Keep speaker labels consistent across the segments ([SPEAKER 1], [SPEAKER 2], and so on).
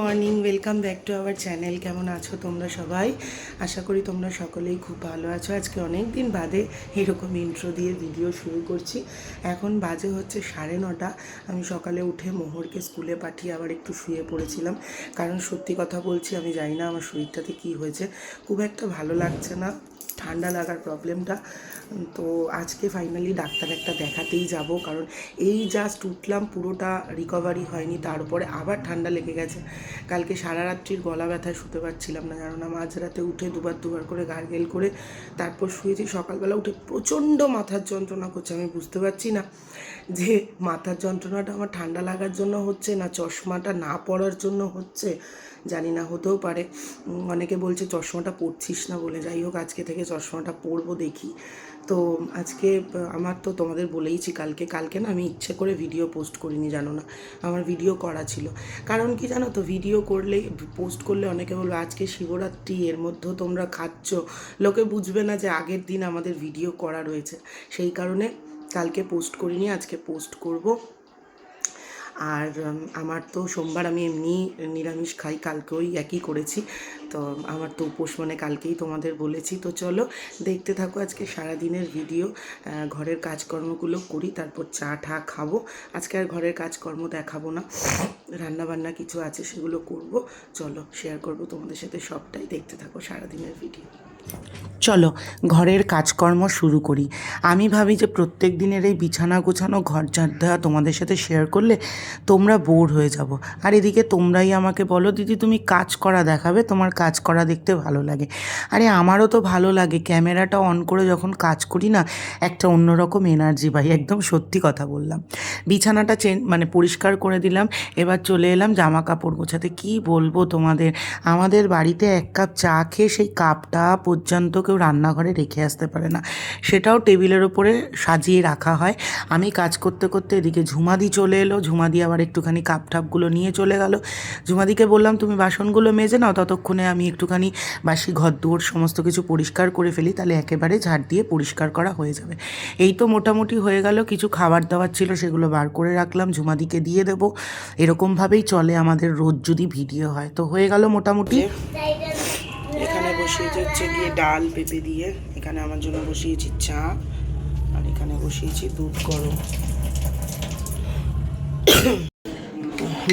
[SPEAKER 1] Morning, welcome back to our channel. কেমন আছো তোমরা সবাই? আশা করি তোমরা সকলেই খুব ভালো আছো। আজকে অনেক দিন বাদে এরকম ইন্ট্রো দিয়ে ভিডিও শুরু করছি। এখন বাজে হচ্ছে সাড়ে নটা। আমি সকালে উঠে মোহরকে স্কুলে পাঠিয়ে আবার একটু শুয়ে পড়েছিলাম। কারণ সত্যি কথা বলছি, আমি জানি না আমার শরীরটাতে কী হয়েছে। খুব একটা ভালো লাগছে না। ঠান্ডা লাগার প্রবলেমটা তো আজকে ফাইনালি ডাক্তার একটা দেখাতেই যাব, কারণ এই জাস্ট উঠলাম, পুরোটা রিকভারি হয়নি, তার উপরে আবার ঠান্ডা লেগে গেছে। কালকে সারা রাত্রির গলা ব্যথায় শুতে পারছিলাম না জানো না মাঝরাতে উঠে দুবার দুবার করে গার্গেল করে তারপর শুয়েছি, সকালবেলা উঠে প্রচণ্ড মাথার যন্ত্রণা করছে, আমি বুঝতে পারছি না যে মাথার যন্ত্রণাটা আমার ঠান্ডা লাগার জন্য হচ্ছে না, চশমাটা না পড়ার জন্য হচ্ছে, জানি না, হতেও পারে। অনেকে বলছে চশমাটা পড়ছিস না বলে, যাই হোক আজকে থেকে চশমাটা পরবো দেখি। তো আজকে আমার তো তোমাদের বলেইছি কালকে কালকে না আমি ইচ্ছে করে ভিডিও পোস্ট করিনি, জানো না। আমার ভিডিও করা ছিল। কারণ কি জানো তো ভিডিও করলে পোস্ট করলে অনেকে বলবে, আজকে শিবরাত্রি, এর মধ্যেও তোমরা খাচ্ছ। লোকে বুঝবে না যে আগের দিন আমাদের ভিডিও করা রয়েছে। সেই কারণে কালকে পোস্ট করিনি, আজকে পোস্ট করব। আর আমার তো সোমবার আমি এমনি নিরামিষ খাই কালকেও একই করেছি। তো আমার তো উপোস মানে কালকেই তোমাদের বলেছি। তো চলো দেখতে থাকো আজকে সারাদিনের ভিডিও ঘরের কাজকর্মগুলো করি, তারপর চা ঠা খাব। আজকে আর ঘরের কাজকর্ম দেখাবো না। রান্না বান্না কিছু আছে সেগুলো করব। চলো শেয়ার করব তোমাদের সাথে সবটাই। দেখতে থাকো সারাদিনের ভিডিও চলো, ঘরের কাজকর্ম শুরু করি। আমি ভাবি যে প্রত্যেক দিনের এই বিছানা গোছানো ঘর ঝাড় দেওয়া তোমাদের সাথে শেয়ার করলে তোমরা বোর হয়ে যাব। আর এদিকে তোমরাই আমাকে বলো, দিদি, তুমি কাজ করা দেখাবে, তোমার কাজ করা দেখতে ভালো লাগে। আরে, আমারও তো ভালো লাগে, ক্যামেরাটা অন করে যখন কাজ করি না, একটা অন্যরকম এনার্জি পাই, একদম সত্যি কথা বললাম। বিছানাটা চেন মানে পরিষ্কার করে দিলাম, এবার চলে এলাম জামা কাপড় গোছাতে। কি বলব তোমাদের? আমাদের বাড়িতে এক কাপ চা খেয়ে সেই কাপটা পর্যন্ত কেউ রান্নাঘরে রেখে আসতে পারে না। সেটাও টেবিলের ওপরে সাজিয়ে রাখা হয়। আমি কাজ করতে করতে এদিকে ঝুমাদি চলে এলো। ঝুমাদি আবার একটুখানি কাপ ঠাপগুলো নিয়ে চলে গেল। ঝুমাদিকে বললাম, তুমি বাসনগুলো মেজে নাও, ততক্ষণে আমি একটুখানি বাসি ঘর দুয়ার সমস্ত কিছু পরিষ্কার করে ফেলি, তাহলে একেবারে ঝাড় দিয়ে পরিষ্কার করা হয়ে যাবে। এই তো মোটামুটি হয়ে গেল। কিছু খাবার দাবার ছিল, সেগুলো বার করে রাখলাম। ঝুমাদিকে দিয়ে দেবো। এরকমভাবেই চলে আমাদের রোজ যদি ভিডিও হয়। তো হয়ে গেল মোটামুটি। বসিয়েছি হচ্ছে গিয়ে ডাল পেঁপে দিয়ে। এখানে আমার জন্য বসিয়েছি চা, আর এখানে বসিয়েছি দুধ গরম।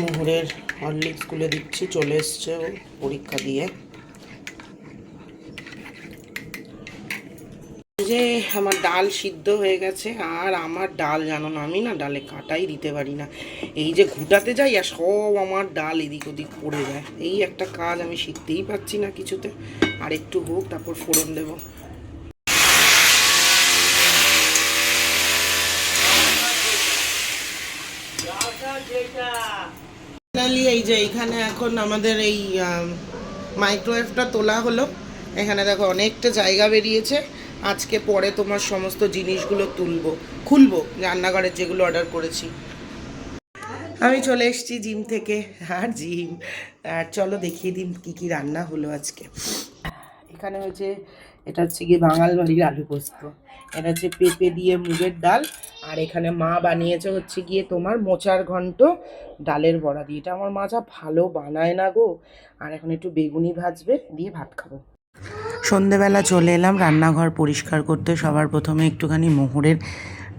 [SPEAKER 1] মোহরের হরলিক্স খুলে দিচ্ছি, চলে এসছে পরীক্ষা দিয়ে। যে আমার ডাল সিদ্ধ হয়ে গেছে, আর আমার ডাল জানো না, আমি না ডালে কাটাই দিতে পারি না। এই যে ঘুটাতে যাই আর সব আমার ডাল এদিক ওদিক পড়ে যায়। এই একটা কাজ আমি শিখতেই পারছি না কিছুতে। আর একটু হোক, তারপর ফোড়ন দেবো। এই যে এইখানে এখন আমাদের এই মাইক্রোওয়েভটা তোলা হলো। এখানে দেখো অনেকটা জায়গা বেরিয়েছে। আজকে পরে তোমার সমস্ত জিনিসগুলো তুলবো, খুলবো, রান্নাঘরের যেগুলো অর্ডার করেছি। আমি চলে এসেছি জিম থেকে, আর জিম। আর চলো দেখিয়ে দিন কি কি রান্না হলো আজকে। এখানে হচ্ছে এটা হচ্ছে গিয়ে বাঙাল বাড়ির আলু পোস্ত। এটা হচ্ছে পেঁপে দিয়ে মুগের ডাল, আর এখানে মা বানিয়েছে হচ্ছে গিয়ে তোমার মোচার ঘন্ট ডালের বড়া দিয়ে। এটা আমার মা যা ভালো বানায় না গো। আর এখন একটু বেগুনি ভাজবে, দিয়ে ভাত খাব। সন্ধেবেলা চলে এলাম, রান্নাঘর পরিষ্কার করতে। সবার প্রথমে একটুখানি মোহরের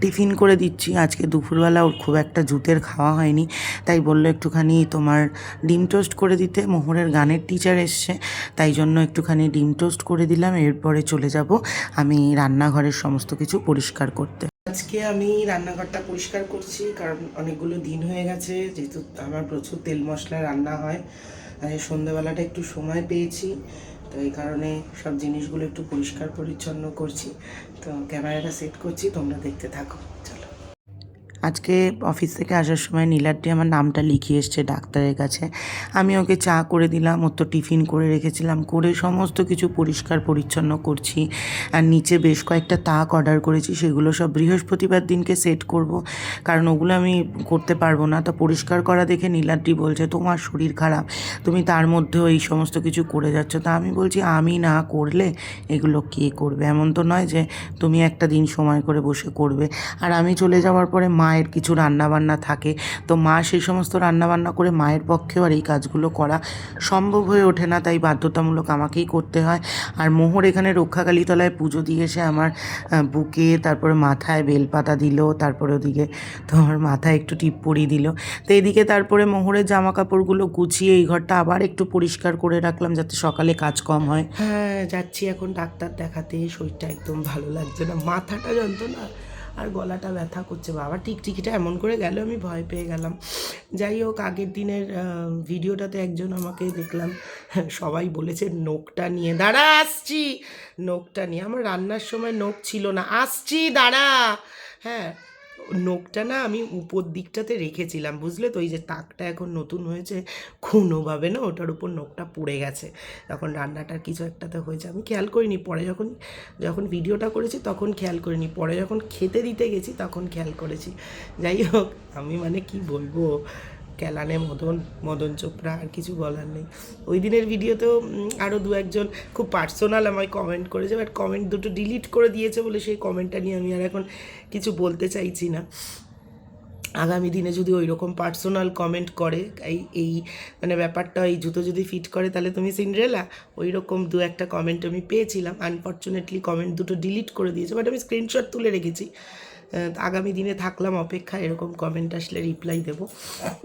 [SPEAKER 1] টিফিন করে দিচ্ছি। আজকে দুপুরবেলা ওর খুব একটা জুতের খাওয়া হয়নি, তাই বলল একটুখানি তোমার ডিম টোস্ট করে দিতে। মোহরের গানের টিচার এসছে, তাই জন্য একটুখানি ডিম টোস্ট করে দিলাম। এরপরে চলে যাব আমি রান্নাঘরের সমস্ত কিছু পরিষ্কার করতে। আজকে আমি রান্নাঘরটা পরিষ্কার করছি, কারণ অনেকগুলো দিন হয়ে গেছে, যেহেতু আমার প্রচুর তেল মশলা রান্না হয় সন্ধ্যেবেলাটা একটু সময় পেয়েছি। তো এই কারণে সব জিনিসগুলো একটু পরিষ্কার পরিচ্ছন্ন করছি। তো ক্যামেরাটা সেট করছি, তোমরা দেখতে থাকো। আজকে অফিস থেকে আসার সময় নীলাদ্রি আমার নামটা লিখিয়ে এসছে ডাক্তারের কাছে। আমি ওকে চা করে দিলাম, ওর তো টিফিন করে রেখেছিলাম, করে সমস্ত কিছু পরিষ্কার পরিচ্ছন্ন করছি। আর নিচে বেশ কয়েকটা তাক অর্ডার করেছি, সেগুলো সব বৃহস্পতিবার দিনকে সেট করব, কারণ ওগুলো আমি করতে পারব না। তো পরিষ্কার করা দেখে নীলাদ্রি বলছে, তোমার শরীর খারাপ, তুমি তার মধ্যেও এই সমস্ত কিছু করে যাচ্ছ। তা আমি বলছি, আমি না করলে এগুলো কে করবে? এমন তো নয় যে, তুমি একটা দিন সময় করে বসে করবে। আর আমি চলে যাওয়ার পরে মা মায়ের কিছু রান্নাবান্না থাকে। তো মা সেই সমস্ত রান্নাবান্না করে মায়ের পক্ষেও আর এই কাজগুলো করা সম্ভব হয়ে ওঠে না, তাই বাধ্যতামূলক আমাকেই করতে হয়। আর মোহর এখানে রক্ষাকালী তলায় পুজো দিয়ে এসে আমার বুকে, তারপরে মাথায় বেলপাতা দিল, তারপরে ওদিকে তোমার মাথায় একটু টিপ পরিয়ে দিল। তো এদিকে তারপরে মোহরের জামা কাপড়গুলো গুছিয়ে এই ঘরটা আবার একটু পরিষ্কার করে রাখলাম যাতে সকালে কাজ কম হয়। হ্যাঁ যাচ্ছি এখন ডাক্তার দেখাতে, শরীরটা একদম ভালো লাগছে না, মাথাটা যন্ত্রণা। আর গলাটা ব্যথা করছে। বাবা, টিকটিকিটা এমন করে গেল, আমি ভয় পেয়ে গেলাম। যাই হোক, আগের দিনের ভিডিওটাতে একজন আমাকে দেখলাম, সবাই বলেছে নোকটা নিয়ে, দাঁড়া, আসছি। নোকটা নিয়ে। আমার রান্নার সময় নোক ছিল না। আসছি, দাঁড়া। হ্যাঁ নোকটা না আমি উপর দিকটাতে রেখেছিলাম, বুঝলে তো? ওই যে তাকটা এখন নতুন হয়েছে কোনোভাবে না ওটার উপর নোকটা পড়ে গেছে। তখন রান্নাটার কিছু একটাতে হয়েছে, আমি খেয়াল করিনি। পরে যখন যখন ভিডিওটা করেছি তখন খেয়াল করিনি। পরে যখন খেতে দিতে গেছি তখন খেয়াল করেছি। যাই হোক, আমি মানে কি বলব? ক্যালানে মদন মদন চোপড়া, আর কিছু বলার নেই। ওই দিনের ভিডিওতেও আরও দু একজন খুব পার্সোনাল আমায় কমেন্ট করেছে বাট কমেন্ট দুটো ডিলিট করে দিয়েছে বলে সেই কমেন্টটা নিয়ে আমি আর এখন কিছু বলতে চাইছি না। আগামী দিনে যদি ওই রকম পার্সোনাল কমেন্ট করে, এই এই মানে ব্যাপারটা, এই জুতো যদি ফিট করে, তাহলে তুমি সিন্ড্রেলা ওই রকম দু একটা কমেন্ট আমি পেয়েছিলাম। আনফর্চুনেটলি কমেন্ট দুটো ডিলিট করে দিয়েছে বাট আমি স্ক্রিনশট তুলে রেখেছি। আগামী দিনে থাকলাম অপেক্ষা এরকম কমেন্ট আসলে রিপ্লাই দেবো।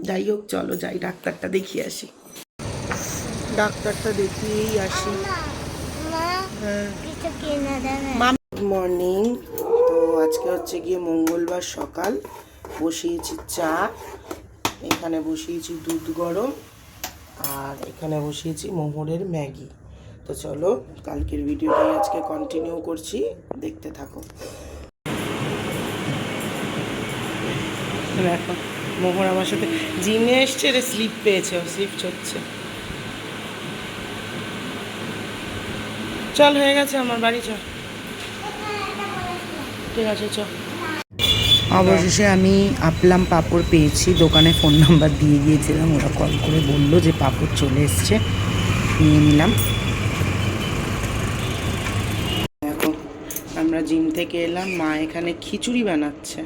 [SPEAKER 1] যাই হোক, চলো যাই, ডাক্তারটা দেখিয়ে আসি। ডাক্তারটা দেখিয়েই আসি। হ্যাঁ। গুড মর্নিং তো আজকে হচ্ছে গিয়ে মঙ্গলবার সকাল। বসিয়েছি চা, এখানে বসিয়েছি দুধ গরম, আর এখানে বসিয়েছি মোহরের ম্যাগি। তো চলো, কালকের ভিডিওটাই আজকে কন্টিনিউ করছি। দেখতে থাকো। দেখো মোহর আমার সাথে জিমে এসছে রে স্লিপ পেয়েছে ও স্লিপ চড়ছে। চল, হয়ে গেছে আমার বাড়ি, চল। ঠিক আছে, চল। অবশেষে আমি আপলাম পাপড় পেয়েছি, দোকানে ফোন নাম্বার দিয়ে গিয়েছিলাম, ওরা কল করে বলল যে পাপড় চলে এসছে, নিয়ে নিলাম। দেখো, আমরা জিম থেকে এলাম, মা এখানে খিচুড়ি বানাচ্ছে।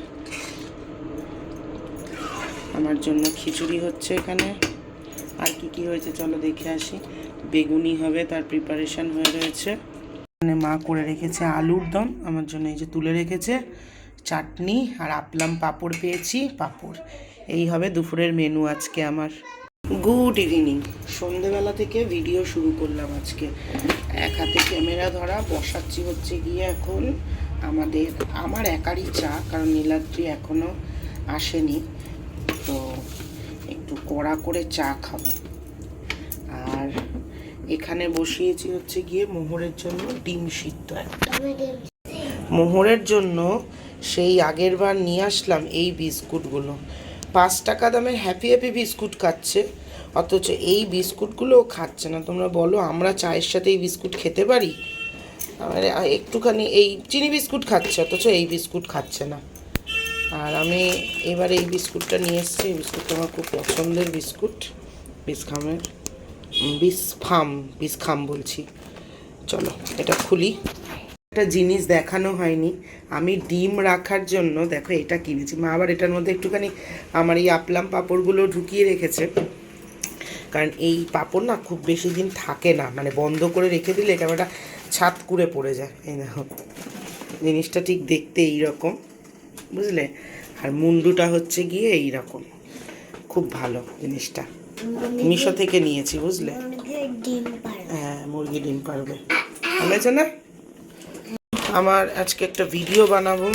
[SPEAKER 1] আমার জন্য খিচুড়ি হচ্ছে এখানে। আর কি কি হয়েছে চলো দেখে আসি। বেগুনি হবে, তার প্রিপারেশন হয়ে রয়েছে। এখানে মা করে রেখেছে আলুর দম, আমার জন্য এই যে তুলে রেখেছে। চাটনি আর আপলাম পাঁপড় পেয়েছি, পাঁপড়। এই হবে দুপুরের মেনু আজকে আমার। গুড ইভিনিং সন্ধেবেলা থেকে ভিডিও শুরু করলাম আজকে। এক হাতে ক্যামেরা ধরা, বসাচ্ছি হচ্ছে গিয়ে এখন। আমাদের, আমার একারই চা, কারণ নীলাদ্রি এখনও আসেনি। তো একটু কড়া করে চা খাব। আর এখানে বসিয়েছি হচ্ছে গিয়ে মোহরের জন্য ডিম সিদ্ধ একটা। মোহরের জন্য সেই আগের বার নিয়ে আসলাম এই বিস্কুটগুলো। পাঁচ টাকা দামের হ্যাপি হ্যাপি বিস্কুট খাচ্ছে, অথচ এই বিস্কুটগুলোও খাচ্ছে না। তোমরা বলো, আমরা চায়ের সাথে এই বিস্কুট খেতে পারি? মানে একটুখানি এই চিনি বিস্কুট খাচ্ছে, অথচ এই বিস্কুট খাচ্ছে না। আর আমি এবার এই বিস্কুটটা নিয়ে এসেছি। এই বিস্কুটটা আমার খুব পছন্দের বিস্কুট। বিসখামের বিসফাম, বিসখাম বলছি। চলো, এটা খুলি। একটা জিনিস দেখানো হয়নি। আমি ডিম রাখার জন্য, দেখো এটা কিনেছি। মা আবার এটার মধ্যে একটুখানি আমার এই আপলাম পাঁপড়গুলো ঢুকিয়ে রেখেছে। কারণ এই পাঁপড় না খুব বেশি দিন থাকে না। মানে বন্ধ করে রেখে দিলে একটা ছাদ কুড়ে পড়ে যায়। এই দেখো, জিনিসটা ঠিক দেখতে এই রকম বুঝলে? আর মুন্ডুটা হচ্ছে গিয়ে এই রকম খুব ভালো জিনিসটা। মিশো থেকে নিয়েছি বুঝলে? হ্যাঁ মুরগি ডিম পারবে বলেছে না? আমার আজকে একটা ভিডিও বানাবো।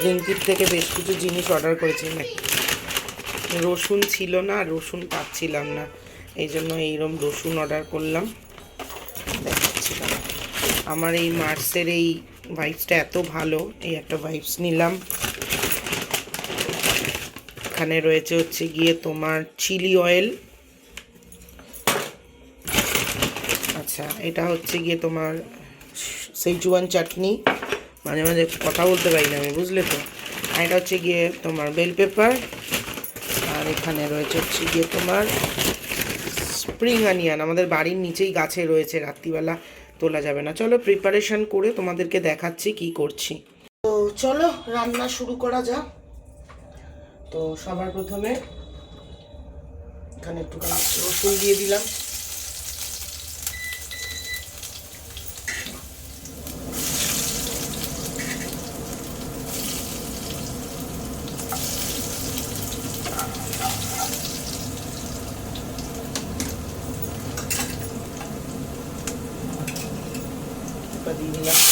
[SPEAKER 1] ব্লিঙ্কিট থেকে বেশ কিছু জিনিস অর্ডার করেছি। না রসুন ছিল না রসুন পাচ্ছিলাম না। এই জন্য এইরকম রসুন অর্ডার করলাম। দেখাচ্ছি দাঁড়াও। আমার এই মার্সের এই ভাইবসটা এত ভালো। এই একটা ভাইবস নিলাম। এখানে রয়েছে হচ্ছে গিয়ে তোমার চিলি অয়েল। আচ্ছা এটা হচ্ছে গিয়ে তোমার সেজুয়ান চাটনি। মাঝে মাঝে কথা বলতে পারি না আমি, বুঝলে তো? আর এটা হচ্ছে গিয়ে তোমার বেল পেপার। আর এখানে রয়েছে হচ্ছে গিয়ে তোমার স্প্রিং আনিয়ান আমাদের বাড়ির নিচেই গাছে রয়েছে, রাত্রিবেলা তোলা যাবে না। চলো প্রিপারেশন করে তোমাদেরকে দেখাচ্ছি কি করছি। তো চলো, রান্না শুরু করা যাক। তো সবার প্রথমে এখানে একটুখানি রসুন দিয়ে দিলাম। দিয়ে দিলাম।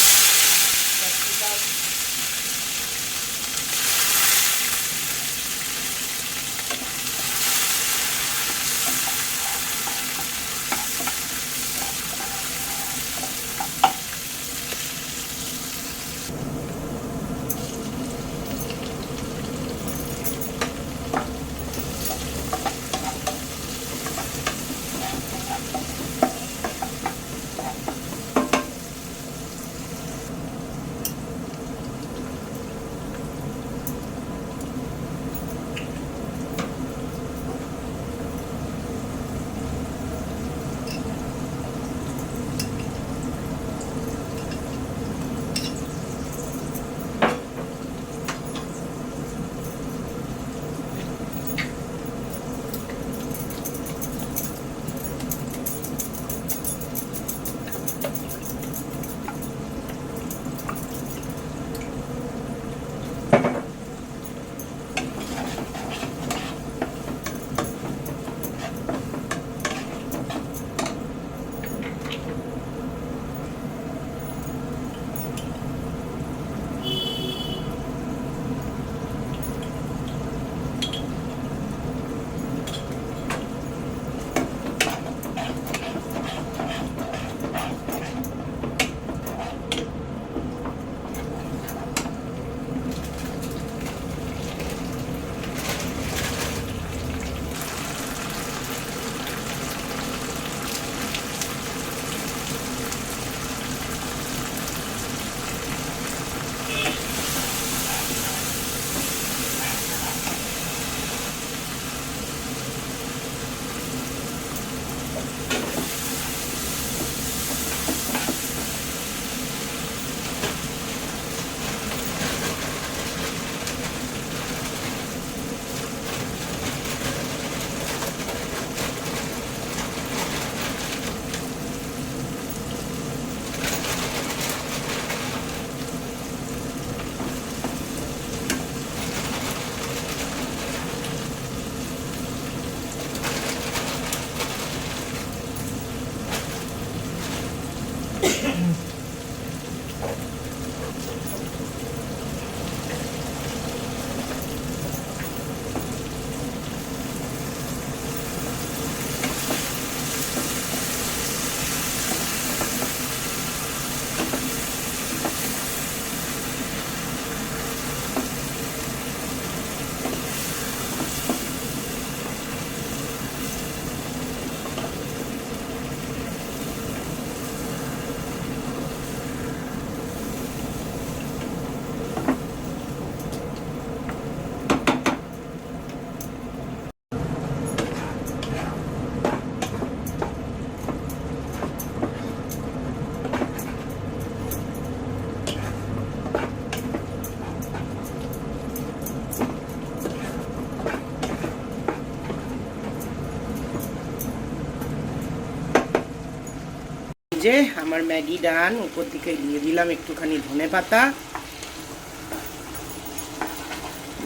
[SPEAKER 1] যে আমার ম্যাগি ডান, উপর দিকে দিয়ে দিলাম একটুখানি ধনে পাতা।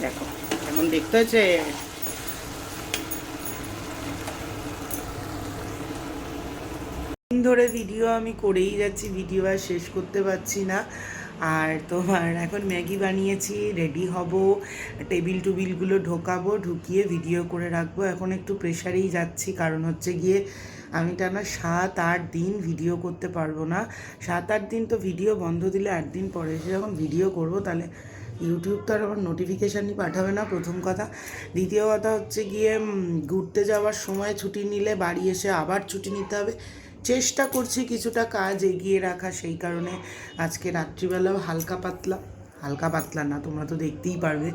[SPEAKER 1] দেখো, কেমন দেখতে হয়েছে? ধরে ভিডিও আমি করেই যাচ্ছি ভিডিও আর শেষ করতে পারছি না। আর তোমার এখন ম্যাগি বানিয়েছি রেডি হব টেবিল টুবিলগুলো ঢোকাবো, ঢুকিয়ে ভিডিও করে রাখব। এখন একটু প্রেশারেই যাচ্ছি, কারণ হচ্ছে গিয়ে আমি টানা সাত আট দিন ভিডিও করতে পারব না? সাত আট দিন তো ভিডিও বন্ধ দিলে আট দিন পরে এসে যখন ভিডিও করব তাহলে ইউটিউব তো আর আমার নোটিফিকেশানই পাঠাবে না, প্রথম কথা। দ্বিতীয় কথা হচ্ছে গিয়ে ঘুরতে যাওয়ার সময় ছুটি নিলে বাড়ি এসে আবার ছুটি নিতে হবে। চেষ্টা করছি কিছুটা কাজ এগিয়ে রাখা, সেই কারণে আজকে রাত্রিবেলাও হালকা পাতলা। হালকা পাতলা না, তোমরা তো দেখতেই পারবে।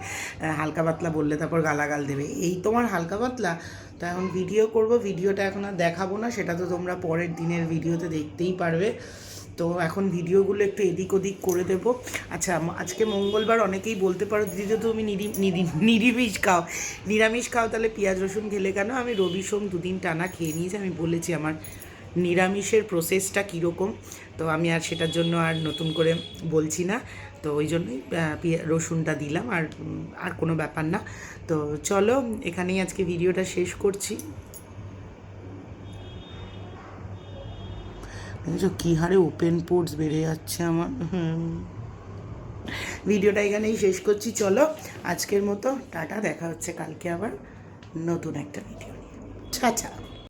[SPEAKER 1] হালকা পাতলা বললে তারপর গালাগাল দেবে। এই তোমার হালকা পাতলা, তো এখন ভিডিও করব ভিডিওটা এখন আর দেখাবো না, সেটা তো তোমরা পরের দিনের ভিডিওতে দেখতেই পারবে। তো এখন ভিডিওগুলো একটু এদিক ওদিক করে দেব। আচ্ছা আজকে মঙ্গলবার অনেকেই বলতে পারো, দিদি তুমি নিরি- নিরি- নিরামিষ খাও। নিরামিষ খাও, তাহলে পেঁয়াজ, রসুন খেলে কেন? আমি রবি সোম দুদিন টানা খেয়ে নিয়েছি, আমি বলেছি আমার নিরামিষের প্রসেসটা কীরকম। তো আমি আর সেটার জন্য আর নতুন করে বলছি না। তো ওই জন্যই রসুনটা দিলাম আর আর কোনো ব্যাপার না। তো চলো, এখানেই আজকে ভিডিওটা শেষ করছি। দেখেছ কী হারে ওপেন পোর্টস বেড়ে যাচ্ছে আমার। ভিডিওটা এখানেই শেষ করছি, চলো। আজকের মতো টাটা, দেখা হচ্ছে কালকে আবার নতুন একটা ভিডিও নিয়ে। আচ্ছা